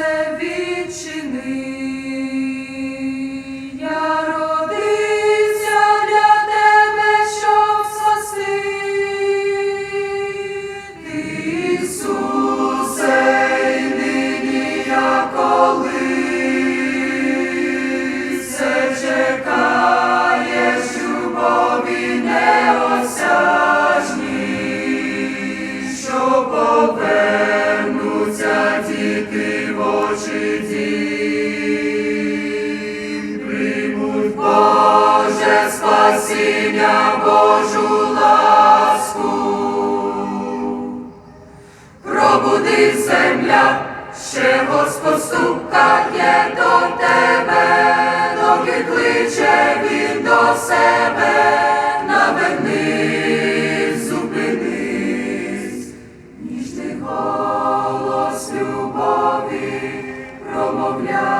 серце відчини. Спасіння, Божу ласку. Пробуди земля, ще Господь стукає до тебе, доки кличе він до себе, навернись, зупинись, ніжний голос любові промовляє.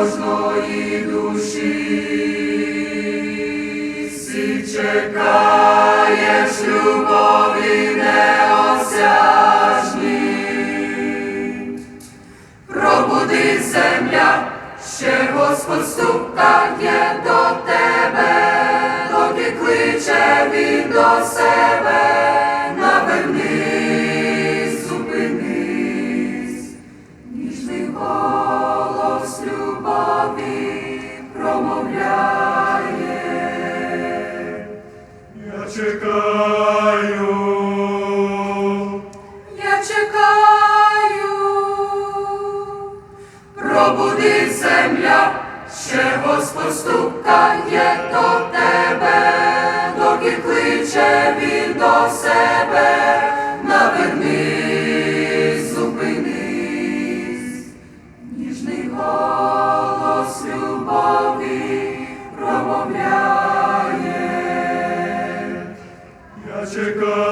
кожної душі. Всі чекаєш любові неосяжні. Пробуди земля, ще Господь стукає до тебе, доки кличе він до себе, чекаю, Я чекаю, пробуди земля, ще Господь стукає до тебе, доки кличе він до себе, навернись, я